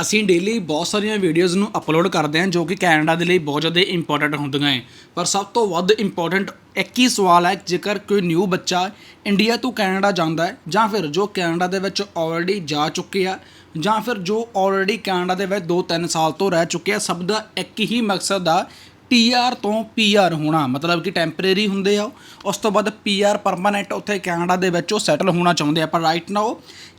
ਅਸੀਂ ਡੇਲੀ ਬਹੁਤ ਸਾਰੀਆਂ ਵੀਡੀਓਜ਼ ਨੂੰ ਅਪਲੋਡ ਕਰਦੇ ਹਾਂ ਜੋ ਕਿ ਕੈਨੇਡਾ ਦੇ ਲਈ ਬਹੁਤ ਜ਼ਿਆਦਾ ਇੰਪੋਰਟੈਂਟ ਹੁੰਦੀਆਂ ਹੈ ਪਰ ਸਭ ਤੋਂ ਵੱਧ ਇੰਪੋਰਟੈਂਟ ਇੱਕ ਹੀ ਸਵਾਲ ਹੈ, ਜੇਕਰ ਕੋਈ ਨਿਊ ਬੱਚਾ ਇੰਡੀਆ ਤੋਂ ਕੈਨੇਡਾ ਜਾਂਦਾ ਹੈ, ਜਾਂ ਫਿਰ ਜੋ ਕੈਨੇਡਾ ਦੇ ਵਿੱਚ ਆਲਰੇਡੀ ਜਾ ਚੁੱਕੇ ਆ, ਜਾਂ ਫਿਰ ਜੋ ਆਲਰੇਡੀ ਕੈਨੇਡਾ ਦੇ ਵਿੱਚ 2-3 ਸਾਲ ਤੋਂ ਰਹਿ ਚੁੱਕੇ ਆ, ਸਭ ਦਾ ਇੱਕ ਹੀ ਮਕਸਦ ਆ ਟੀਆਰ ਤੋਂ ਪੀਆਰ ਹੋਣਾ ਮਤਲਬ ਕਿ ਟੈਂਪਰੇਰੀ ਹੁੰਦੇ ਆ ਉਹ। ਉਸ ਤੋਂ ਬਾਅਦ ਪੀਆਰ ਪਰਮਾਨੈਂਟ ਉੱਥੇ ਕੈਨੇਡਾ ਦੇ ਵਿੱਚ ਉਹ ਸੈਟਲ ਹੋਣਾ ਚਾਹੁੰਦੇ ਆ ਪਰ ਰਾਈਟ ਨਾਓ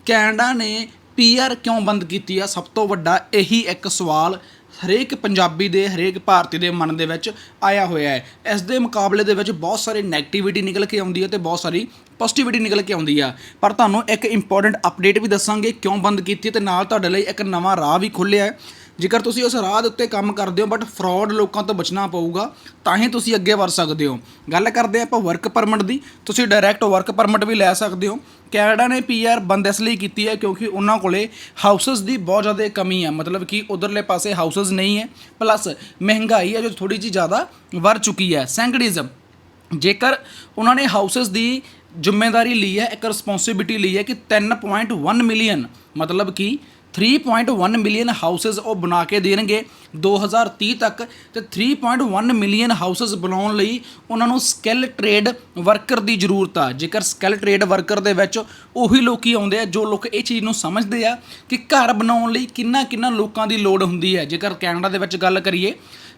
ਕੈਨੇਡਾ ਨੇ ਪੀਆਰ ਕਿਉਂ ਬੰਦ ਕੀਤੀ ਆ? ਸਭ ਤੋਂ ਵੱਡਾ ਇਹੀ ਇੱਕ ਸਵਾਲ ਹਰੇਕ ਪੰਜਾਬੀ ਦੇ, ਹਰੇਕ ਭਾਰਤੀ ਦੇ ਮਨ ਦੇ ਵਿੱਚ ਆਇਆ ਹੋਇਆ ਹੈ। ਇਸ ਦੇ ਮੁਕਾਬਲੇ ਦੇ ਵਿੱਚ ਬਹੁਤ ਸਾਰੇ ਨੈਗੇਟਿਵਿਟੀ ਨਿਕਲ ਕੇ ਆਉਂਦੀ ਹੈ ਤੇ ਬਹੁਤ ਸਾਰੀ ਪੋਜ਼ਿਟਿਵਿਟੀ ਨਿਕਲ ਕੇ ਆਉਂਦੀ ਆ। ਪਰ ਤੁਹਾਨੂੰ ਇੱਕ ਇੰਪੋਰਟੈਂਟ ਅਪਡੇਟ ਵੀ ਦੱਸਾਂਗੇ ਕਿਉਂ ਬੰਦ ਕੀਤੀ ਹੈ ਤੇ ਨਾਲ ਤੁਹਾਡੇ ਲਈ ਇੱਕ ਨਵਾਂ ਰਾਹ ਵੀ ਖੁੱਲਿਆ ਹੈ। ਜੇਕਰ ਤੁਸੀਂ ਉਸ ਰਾਹ ਦੇ ਉੱਤੇ ਕੰਮ ਕਰਦੇ ਹੋ ਬਟ ਫਰਾਡ ਲੋਕਾਂ ਤੋਂ ਬਚਣਾ ਪਊਗਾ, ਤਾਂ ਹੀ ਤੁਸੀਂ ਅੱਗੇ ਵਧ ਸਕਦੇ ਹੋ। ਗੱਲ ਕਰਦੇ ਆਪਾਂ ਵਰਕ ਪਰਮਿਟ ਦੀ। ਤੁਸੀਂ ਡਾਇਰੈਕਟ ਵਰਕ ਪਰਮਿਟ ਵੀ ਲੈ ਸਕਦੇ ਹੋ। ਕੈਨੇਡਾ ਨੇ ਪੀਆਰ ਬੰਦ ਇਸ ਲਈ ਕੀਤੀ ਹੈ ਕਿਉਂਕਿ ਉਹਨਾਂ ਕੋਲੇ ਹਾਊਸਸ ਦੀ ਬਹੁਤ ਜ਼ਿਆਦਾ ਕਮੀ ਹੈ। ਮਤਲਬ ਕਿ ਉਧਰਲੇ ਪਾਸੇ ਹਾਊਸਸ ਨਹੀਂ ਹੈ। ਪਲੱਸ ਮਹਿੰਗਾਈ ਹੈ ਜੋ ਥੋੜੀ ਜਿਹੀ ਜ਼ਿਆਦਾ ਵੱਧ ਚੁੱਕੀ ਹੈ। ਸੈਂਕੜਿਜ਼ਮ ਜੇਕਰ ਉਹਨਾਂ ਨੇ ਹਾਊਸਸ ਦੀ ਜ਼ਿੰਮੇਵਾਰੀ ਲਈ ਹੈ, ਇੱਕ ਰਿਸਪੌਂਸਿਬਿਲਟੀ ਲਈ ਹੈ ਕਿ 3.1 ਮਿਲੀਅਨ ਮਤਲਬ ਕਿ 3.1 ਮਿਲੀਅਨ ਹਾਊਸਸ ਉਹ ਬਣਾ ਕੇ ਦੇਣਗੇ 2030 ਤੱਕ ਤੇ 3.1 ਮਿਲੀਅਨ ਹਾਊਸਸ ਬਣਾਉਣ ਲਈ ਉਹਨਾਂ ਨੂੰ ਸਕਿੱਲ ਟ੍ਰੇਡ ਵਰਕਰ ਦੀ ਜ਼ਰੂਰਤ ਆ। ਜੇਕਰ ਸਕਿੱਲ ਟ੍ਰੇਡ ਵਰਕਰ ਦੇ ਵਿੱਚ ਉਹੀ ਲੋਕੀ ਆਉਂਦੇ ਆ, ਜੋ ਲੋਕ ਇਹ ਚੀਜ਼ ਨੂੰ ਸਮਝਦੇ ਆ ਕਿ ਘਰ ਬਣਾਉਣ ਲਈ ਕਿੰਨਾ ਕਿੰਨਾ ਲੋਕਾਂ ਦੀ ਲੋੜ ਹੁੰਦੀ ਹੈ। ਜੇਕਰ ਕੈਨੇਡਾ ਦੇ ਵਿੱਚ ਗੱਲ ਕਰੀਏ,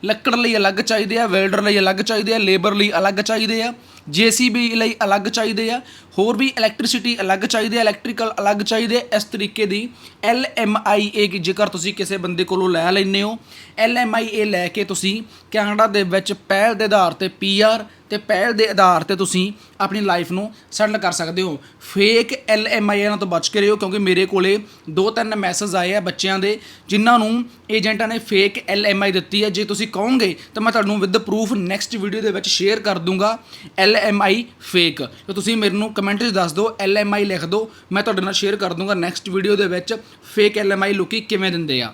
ਲੱਕੜ ਲਈ ਅਲੱਗ ਚਾਹੀਦੇ ਆ, ਵੈਲਡਰ ਲਈ ਅਲੱਗ ਚਾਹੀਦੇ ਆ, ਲੇਬਰ ਲਈ ਅਲੱਗ ਚਾਹੀਦੇ ਆ ਜੀਸੀਬੀ ਲਈ ਅਲੱਗ ਚਾਹੀਦੇ ਆ, ਹੋਰ ਵੀ ਇਲੈਕਟ੍ਰਿਸਿਟੀ ਅਲੱਗ ਚਾਹੀਦੇ ਆ ਇਲੈਕਟ੍ਰੀਕਲ ਅਲੱਗ ਚਾਹੀਦੇ ਇਸ ਤਰੀਕੇ ਦੀ ਐਲ ਐਮ ਆਈ ਏ ਕਿ ਜੇਕਰ ਤੁਸੀਂ ਕਿਸੇ ਬੰਦੇ ਕੋਲੋਂ ਲੈ ਲੈਂਦੇ ਹੋ ਐਲ ਐਮ ਆਈ ਏ ਲੈ ਕੇ ਤੁਸੀਂ ਕੈਨੇਡਾ ਦੇ ਵਿੱਚ ਪਹਿਲ ਦੇ ਆਧਾਰ ਤੇ ਪੀ ਆਰ ਤੇ ਪਹਿਲ ਦੇ ਆਧਾਰ ਤੇ ਤੁਸੀਂ ਆਪਣੀ ਲਾਈਫ ਨੂੰ ਸੈਟਲ ਕਰ ਸਕਦੇ ਹੋ। ਫੇਕ ਐਲ ਐਮ ਆਈ ਨਾਲ ਤੋਂ ਬਚ ਕੇ ਰਹੋ, ਕਿਉਂਕਿ ਮੇਰੇ ਕੋਲੇ ਦੋ ਤਿੰਨ ਮੈਸੇਜ ਆਏ ਆ ਬੱਚਿਆਂ ਦੇ, ਜਿਨ੍ਹਾਂ ਨੂੰ ਏਜੰਟਾਂ ਨੇ ਫੇਕ ਐਲ ਐਮ ਆਈ ਦਿੱਤੀ ਹੈ ਜੇ ਤੁਸੀਂ ਕਹੋਗੇ, ਤਾਂ ਮੈਂ ਤੁਹਾਨੂੰ ਵਿਦ ਪ੍ਰੂਫ ਨੈਕਸਟ ਵੀਡੀਓ ਦੇ ਵਿੱਚ ਸ਼ੇਅਰ ਕਰ ਦੂੰਗਾ ਐਲ ਐਮ ਆਈ ਫੇਕ ਤੇ ਤੁਸੀਂ ਮੈਨੂੰ ਕਮੈਂਟ 'ਚ ਦੱਸ ਦਿਓ ਐਲ ਐਮ ਆਈ ਲਿਖ ਦਿਓ, ਮੈਂ ਤੁਹਾਡੇ ਨਾਲ ਸ਼ੇਅਰ ਕਰ ਦੂੰਗਾ ਨੈਕਸਟ ਵੀਡੀਓ ਦੇ ਵਿੱਚ ਫੇਕ ਐਲ ਐਮ ਆਈ ਲੋਕੀ ਕਿਵੇਂ ਦਿੰਦੇ ਆ।